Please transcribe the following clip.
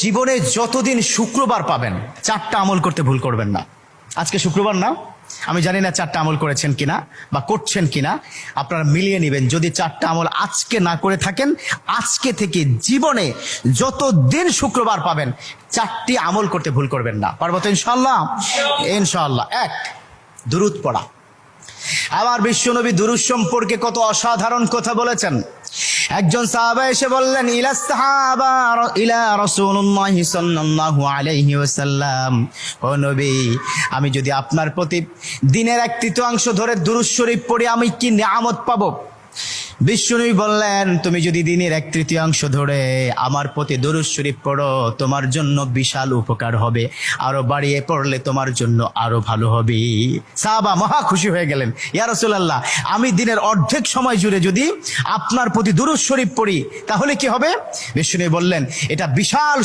জীবনে যতদিন শুক্রবার পাবেন, চারটা আমল করতে ভুল করবেন না। আজকে শুক্রবার না? আমি জানি না চারটা আমল করেছেন কিনা বা করছেন কিনা। আপনারা মিলিয়ে নেবেন, যদি চারটা আমল আজকে না করে থাকেন, আজকে থেকে জীবনে যত দিন শুক্রবার পাবেন, চারটি আমল করতে ভুল করবেন না। পারব ইনশাল্লাহ ইনশাল্লাহ এক, দুরুদ পড়া। আবার বিশ্বনবী দুরুদ সম্পর্কে কত অসাধারণ কথা বলেছেন। একজন সাহাবা এসে বললেন, ইলা সাহাবা ইলা রাসূলুল্লাহ সাল্লাল্লাহু আলাইহি ওয়াসাল্লাম। ও নবী, আমি যদি আপনার প্রতি দিনের এক তৃতীয়াংশ ধরে দুরুদ শরীফ পড়ি, আমি কি নিয়ামত পাবো? বিশ্বনবী বললেন, তুমি যদি দিনের এক তৃতীয়াংশ ধরে আমার প্রতি দরুদ শরীফ পড়ো, তোমার জন্য বিশাল উপকার হবে। আরও বাড়িয়ে পড়লে তোমার জন্য আরও ভালো হবে। সাহাবা মহা খুশি হয়ে গেলেন। ইয়া রাসূলুল্লাহ, আমি দিনের অর্ধেক সময় জুড়ে যদি আপনার প্রতি দরুদ শরীফ পড়ি, তাহলে কি হবে? বিশ্বনবী বললেন, এটা বিশাল